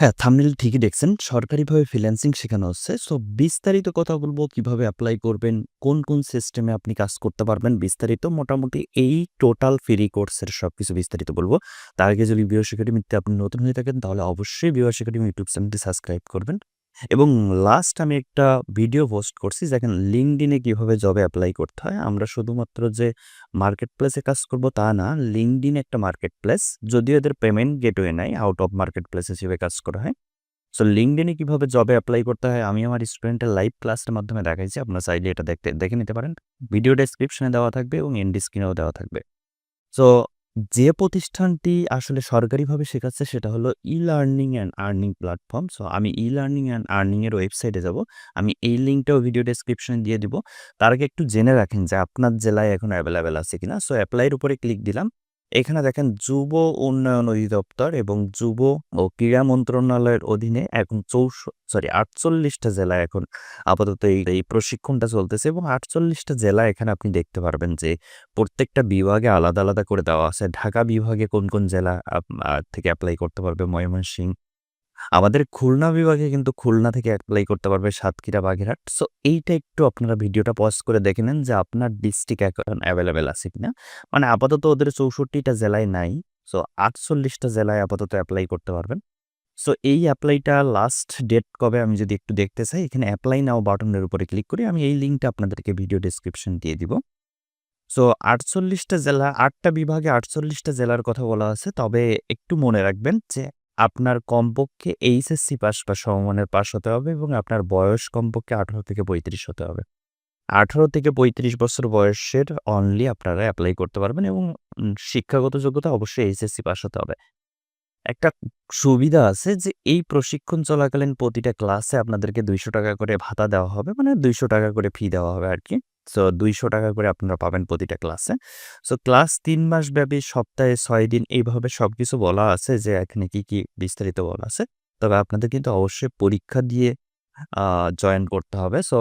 হ্যাঁ, থামনেল ঠিকই দেখছেন। সরকারিভাবে ফ্রিল্যান্সিং শেখানো হচ্ছে। সো বিস্তারিত কথা বলব কীভাবে অ্যাপ্লাই করবেন, কোন, কোন সিস্টেমে আপনি কাজ করতে পারবেন, বিস্তারিত মোটামুটি এই টোটাল ফ্রি কোর্সের সব কিছু বিস্তারিত বলব তার আগে যদি ভিউয়ার্স একাডেমিতে আপনি নতুন হয়ে থাকেন, তাহলে অবশ্যই ভিউয়ার্স একাডেমি ইউটিউব চ্যানেলটি সাবস্ক্রাইব করবেন। এবং লাস্ট আমি একটা ভিডিও পোস্ট করছি LinkedIn এ কীভাবে জবে অ্যাপ্লাই করতে হয়। আমরা শুধুমাত্র যে মার্কেট প্লেসে কাজ করব তা না। LinkedIn একটা মার্কেট প্লেস। যদিও এদের পেমেন্ট গেটওয়ে নাই, আউট অফ মার্কেট প্লেস হিসেবে কাজ করা হয়। সো এ কীভাবে জবে অ্যাপ্লাই করতে হয় আমি আমার স্টুডেন্টের লাইভ ক্লাসের মাধ্যমে দেখাইছি। আপনারা চাইলে এটা দেখতে দেখে নিতে পারেন। ভিডিও ডেসক্রিপশনে দেওয়া থাকবে এবং এন্ড স্ক্রিনেও দেওয়া থাকবে। সো যে প্রতিষ্ঠানটি আসলে সরকারিভাবে শেখাচ্ছে সেটা হলো e-learning and earning platform. So আমি ই-লার্নিং অ্যান্ড আর্নিংয়ের ওয়েবসাইটে যাব। আমি এই লিঙ্কটাও ভিডিও ডেসক্রিপশনে দিয়ে দিব। তার আগে একটু জেনে রাখেন যে আপনার জেলায় এখন অ্যাভেলেবেল আছে কিনা। সো অ্যাপ্লাইয়ের উপরে ক্লিক দিলাম। এখানে দেখেন যুব উন্নয়ন অধিদপ্তর এবং যুব ও ক্রীড়া মন্ত্রণালয়ের অধীনে এখন চৌষ সরি ৪৮ টা জেলায় এখন আপাতত এই, এই প্রশিক্ষণটা চলতেছে এবং আটচল্লিশটা জেলা এখানে আপনি দেখতে পারবেন যে প্রত্যেকটা বিভাগে আলাদা, আলাদা করে দেওয়া আছে। ঢাকা বিভাগে কোন, কোন জেলা থেকে অ্যাপ্লাই করতে পারবে ময়মনসিংহ। আমাদের খুলনা বিভাগে কিন্তু খুলনা থেকে অ্যাপ্লাই করতে পারবে সাতক্ষীরা, বাগেরহাট। সো এইটা একটু আপনারা ভিডিওটা পজ করে দেখে নেন যে আপনার ডিস্ট্রিক্ট এখন অ্যাভেলেবেল আছে কিনা। মানে আপাতত ওদের চৌষট্টিটা জেলায় নাই। সো আটচল্লিশটা জেলায় আপাতত অ্যাপ্লাই করতে পারবেন। সো এই অ্যাপ্লাইটা লাস্ট ডেট কবে আমি যদি একটু দেখতে চাই এখানে অ্যাপ্লাই নাও বাটনের উপরে ক্লিক করি। আমি এই লিঙ্কটা আপনাদেরকে ভিডিও ডেসক্রিপশন দিয়ে দিব। সো আটচল্লিশটা জেলা আটটা বিভাগে আটচল্লিশটা জেলার কথা বলা আছে। তবে একটু মনে রাখবেন যে আপনার কমপক্ষে এইচএসসি পাস বা সমমানের পাস হতে হবে এবং আপনার বয়স কমপক্ষে ১৮ থেকে ৩৫ হতে হবে। ১৮ থেকে ৩৫ বছর বয়সের অনলি আপনারা অ্যাপ্লাই করতে পারবেন এবং শিক্ষাগত যোগ্যতা অবশ্যই এইচএসসি পাস হতে হবে। একটা সুবিধা আছে যে এই প্রশিক্ষণ চলাকালীন প্রতিটা ক্লাসে আপনাদেরকে ৳২০০ করে ভাতা দেওয়া হবে। মানে ৳২০০ করে ফি দেওয়া হবে আরকি। সো ৳২০০ করে আপনারা পাবেন প্রতিটা ক্লাসে। সো ক্লাস তিন মাস ব্যাপী সপ্তাহে ছয় দিন এইভাবে সবকিছু বলা আছে যে এখানে কি, কি বিস্তারিত বলা আছে। তবে আপনাদের কিন্তু অবশ্যই পরীক্ষা দিয়ে জয়েন করতে হবে। সো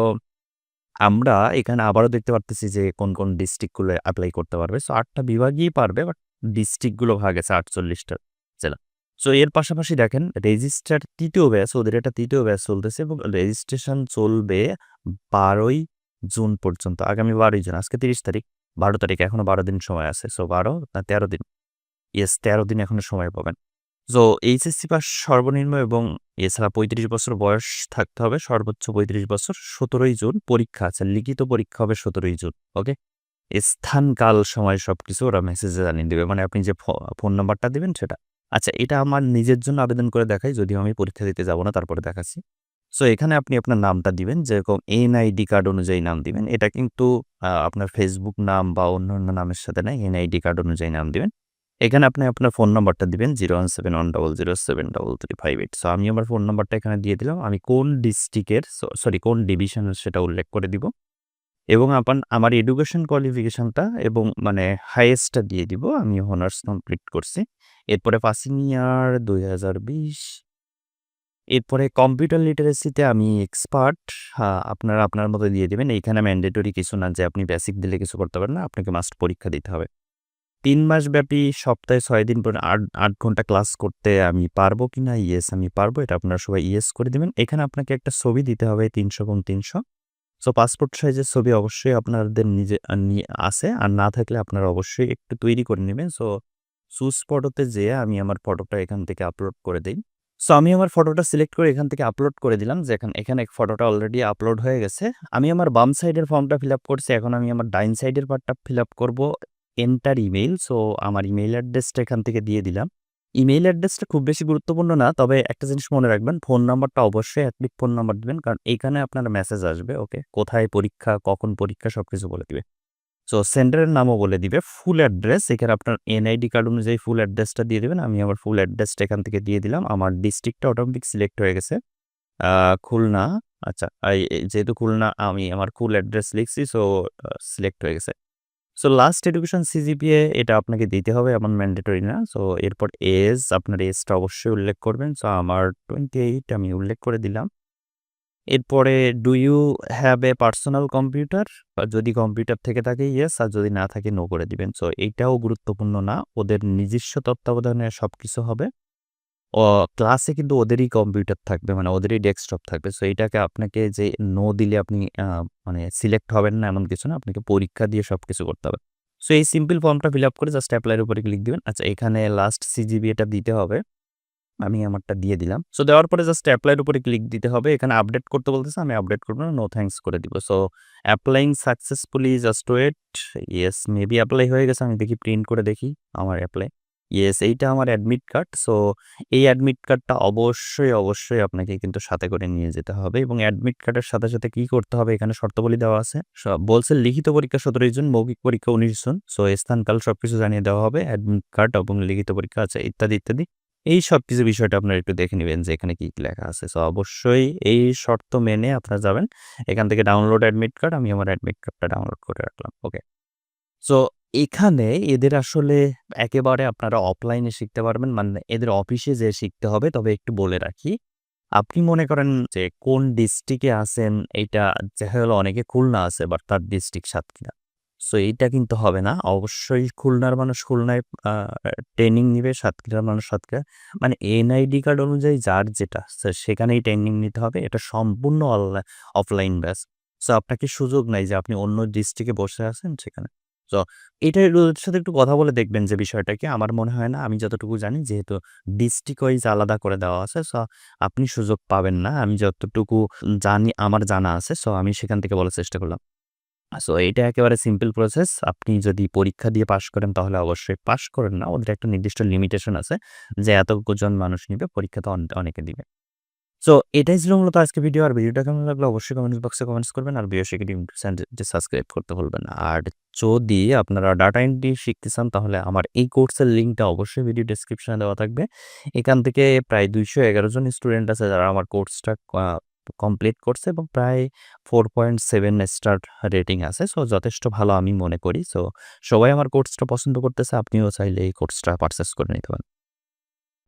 আমরা এখানে আবারও দেখতে পারতেছি যে কোন, কোন ডিস্ট্রিক্টগুলো অ্যাপ্লাই করতে পারবে। সো আটটা বিভাগই পারবে বাট ডিস্ট্রিক্টগুলো ভাগ আছে ৪৮ টা জেলা। সো এর পাশাপাশি দেখেন রেজিস্টার তৃতীয় ব্যাচ ওদের একটা তৃতীয় ব্যাচ চলতেছে এবং রেজিস্ট্রেশন চলবে ১২ই জুন পর্যন্ত। আগামী ১২ই জুন। আজকে ৩০ তারিখ। ১২ তারিখ এখনও ১২ দিন সময় আছে। সো ১২ না ১৩ দিন। ইয়েস ১৩ দিন এখনও সময় পাবেন। সো এইচএসসি পাস সর্বনিম্ন এবং এছাড়া ৩৫ বছর বয়স থাকতে হবে। সর্বোচ্চ ৩৫ বছর। ১৭ই জুন পরীক্ষা আছে। লিখিত পরীক্ষা হবে ১৭ই জুন। ওকে? স্থান, কাল, সময় সবকিছু ওরা মেসেজে জানিয়ে দেবে মানে আপনি যে ফোন নাম্বারটা দিবেন সেটা। আচ্ছা এটা আমার নিজের জন্য আবেদন করে দেখাই। যদিও আমি পরীক্ষা দিতে যাব না তারপরে দেখাচ্ছি। সো এখানে আপনি আপনার নামটা দিবেন। যেরকম এনআইডি কার্ড অনুযায়ী নাম দিবেন। এটা কিন্তু আপনার ফেসবুক নাম বা অন্য অন্য নামের সাথে নাই। এনআইডি কার্ড অনুযায়ী নাম দিবেন। এখানে আপনি আপনার ফোন নাম্বারটা দিবেন 0171007007858 সো আমি আমার ফোন নাম্বারটা এখানে দিয়ে দিলাম। আমি কোন ডিস্ট্রিক্টের সরি কোন ডিভিশনের সেটা উল্লেখ করে দিব। এবং আপন, আমার এডুকেশন কোয়ালিফিকেশনটা এবং মানে হাইয়েস্টটা দিয়ে দিব। আমি অনার্স কমপ্লিট করছি। এরপরে পাসিং ইয়ার ২০২০ এরপরে কম্পিউটার লিটারেসিতে আমি এক্সপার্ট। আপনারা আপনার মতো দিয়ে দেবেন এইখানে ম্যান্ডেটরি কিছু না যে আপনি বেসিক দিলে কিছু করতে পারেন না। আপনাকে মাস্ট পরীক্ষা দিতে হবে। তিন মাস ব্যাপী সপ্তাহে ছয় দিন পর ৮, ৮ ঘণ্টা ক্লাস করতে আমি পারব কি না ইয়েস আমি পারব। এটা আপনারা সবাই ইয়েস করে দিবেন। এখানে আপনাকে একটা ছবি দিতে হবে ৩০০x৩০০ সো পাসপোর্ট সাইজের ছবি অবশ্যই আপনাদের নিজে আ নি আছে। আর না থাকলে আপনারা অবশ্যই একটু তৈরি করে নেবেন সো চুজ ফটোতে যেয়ে আমি আমার ফটোটা এখান থেকে আপলোড করে দেই। সো আমি আমার ফটোটা সিলেক্ট করে এখান থেকে আপলোড করে দিলাম যে এখান এখানে ফটোটা অলরেডি আপলোড হয়ে গেছে। আমি আমার বাম সাইডের ফর্মটা ফিল আপ করছি। এখন আমি আমার ডাইন সাইডের পার্টটা ফিল আপ করব এন্টার ইমেইল। সো আমার ইমেইল অ্যাড্রেসটা এখান থেকে দিয়ে দিলাম। ইমেইল অ্যাড্রেসটা খুব বেশি গুরুত্বপূর্ণ না। তবে একটা জিনিস মনে রাখবেন ফোন নাম্বারটা অবশ্যই অ্যাক্টিভ ফোন নাম্বার দিবেন। কারণ এইখানে আপনার মেসেজ আসবে। ওকে? কোথায় পরীক্ষা, কখন পরীক্ষা সব কিছু বলে দিবে। সো সেন্টারের নামও বলে দিবে। ফুল অ্যাড্রেস এখানে আপনার এনআইডি কার্ড অনুযায়ী ফুল অ্যাড্রেসটা দিয়ে দেবেন আমি আমার ফুল অ্যাড্রেসটা এখান থেকে দিয়ে দিলাম। আমার ডিস্ট্রিক্টটা অটোমেটিক সিলেক্ট হয়ে গেছে। খুলনা আচ্ছা যেহেতু খুলনা, আমি আমার ফুল অ্যাড্রেস লিখছি সো সিলেক্ট হয়ে গেছে। সো লাস্ট এডুকেশন সিজিপিএ এটা আপনাকে দিতে হবে, এমন ম্যান্ডেটরি না। সো এরপর এজ আপনার এজটা অবশ্যই উল্লেখ করবেন। সো আমার 28 আমি উল্লেখ করে দিলাম। এরপরে do you have a personal computer? যদি কম্পিউটার থেকে থাকে ইয়েস আর যদি না থাকে নো করে দিবেন। সো এইটাও গুরুত্বপূর্ণ না। ওদের নিজস্ব তত্ত্বাবধানে সব কিছু হবে। অ ক্লাসে কিন্তু ওদেরই কম্পিউটার থাকবে মানে ওদেরই ডেস্কটপ থাকবে। সো এইটাকে আপনাকে যে নো দিলে আপনি মানে সিলেক্ট হবেন না, এমন কিছু না। আপনাকে পরীক্ষা দিয়ে সব কিছু করতে হবে। সো এই সিম্পল ফর্মটা ফিল আপ করে জাস্ট এপ্লাই এর উপরে ক্লিক দিবেন। আচ্ছা এখানে লাস্ট সিজিবি এটা দিতে হবে। আমি আমারটা দিয়ে দিলাম। সো দেওয়ার পরে জাস্ট এপ্লাই এর উপরে ক্লিক দিতে হবে। এখানে আপডেট করতে বলতেছে। আমি আপডেট করব না। নো থ্যাংকস করে দিব। So applying successfully just wait. Yes maybe apply হয়ে গেছে। আমি দেখি প্রিন্ট করে দেখি আমার অ্যাপ্লাই ইয়েস এইটা আমার অ্যাডমিট কার্ড। সো এই অ্যাডমিট কার্ডটা অবশ্যই, অবশ্যই আপনাকে কিন্তু সাথে করে নিয়ে যেতে হবে এবং অ্যাডমিট কার্ডের সাথে, সাথে কি করতে হবে এখানে শর্তাবলী দেওয়া আছে। বলছে লিখিত পরীক্ষা ১৭ জন, মৌখিক পরীক্ষা ১৯ জন। সো স্থান কাল সবকিছু জানিয়ে দেওয়া হবে। অ্যাডমিট কার্ড এবং লিখিত পরীক্ষা আছে ইত্যাদি, ইত্যাদি। এই সবকিছু বিষয়টা আপনারা একটু দেখে নেবেন যে এখানে কি, কি লেখা আছে। সো অবশ্যই এই শর্ত মেনে আপনারা যাবেন। এখান থেকে ডাউনলোড অ্যাডমিট কার্ড আমি আমার অ্যাডমিট কার্ডটা ডাউনলোড করে রাখলাম। ওকে। সো এখানে এদের আসলে একেবারে আপনারা অফলাইনে শিখতে পারবেন। মানে এদের অফিসে যেয়ে শিখতে হবে। তবে একটু বলে রাখি। আপনি মনে করেন যে কোন ডিস্ট্রিক্টে আছেন এটা দেখা গেল অনেকে খুলনা আছে বাট তার ডিস্ট্রিক্ট সাতক্ষীরা। সো এইটা কিন্তু হবে না। অবশ্যই খুলনার মানুষ খুলনায় ট্রেনিং নিবে, সাতক্ষীরার মানুষ সাতক্ষীরা। মানে এনআইডি কার্ড অনুযায়ী যার যেটা সেখানেই ট্রেনিং নিতে হবে। এটা সম্পূর্ণ অফলাইন ব্যাস সো আপনাকে সুযোগ নাই যে আপনি অন্য ডিস্ট্রিক্টে বসে আছেন সেখানে। সো এটা ওদের সাথে একটু কথা বলে দেখবেন যে বিষয়টা কি। আমার মনে হয় না আমি যতটুকু জানি যেহেতু ডিস্ট্রিক্ট ওয়াইজ আলাদা করে দেওয়া আছে। সো আপনি সুযোগ পাবেন না। আমি যতটুকু জানি আমার জানা আছে। সো আমি সেখান থেকে বলার চেষ্টা করলাম। সো এটা একেবারে সিম্পল প্রসেস। আপনি যদি পরীক্ষা দিয়ে পাশ করেন, তাহলে অবশ্যই পাশ করেন না। ওদের একটা নির্দিষ্ট লিমিটেশন আছে যে এতজন মানুষ নিবে, পরীক্ষা তো অনেকে দিবে। সো এটাই ছিল মূলত আজকের ভিডিও। আর ভিডিওটা কেমন লাগল অবশ্যই কমেন্ট বক্সে কমেন্টস করবেন। আর ভিডিও শিখে চ্যানেলটি সাবস্ক্রাইব করতে ভুলবেন না। আর যদি আপনারা ডাটা এন্ট্রি শিখতে চান, তাহলে আমার এই কোর্সের লিঙ্কটা অবশ্যই ভিডিও ডেসক্রিপশনে দেওয়া থাকবে। এখান থেকে প্রায় ২১১ জন স্টুডেন্ট আছে যারা আমার কোর্সটা কমপ্লিট করছে এবং প্রায় 4.7 স্টার রেটিং আছে। সো যথেষ্ট ভালো আমি মনে করি। সো সবাই আমার কোর্সটা পছন্দ করতেছে। আপনিও চাইলে এই কোর্সটা পারচেস করে নিতে পারেন।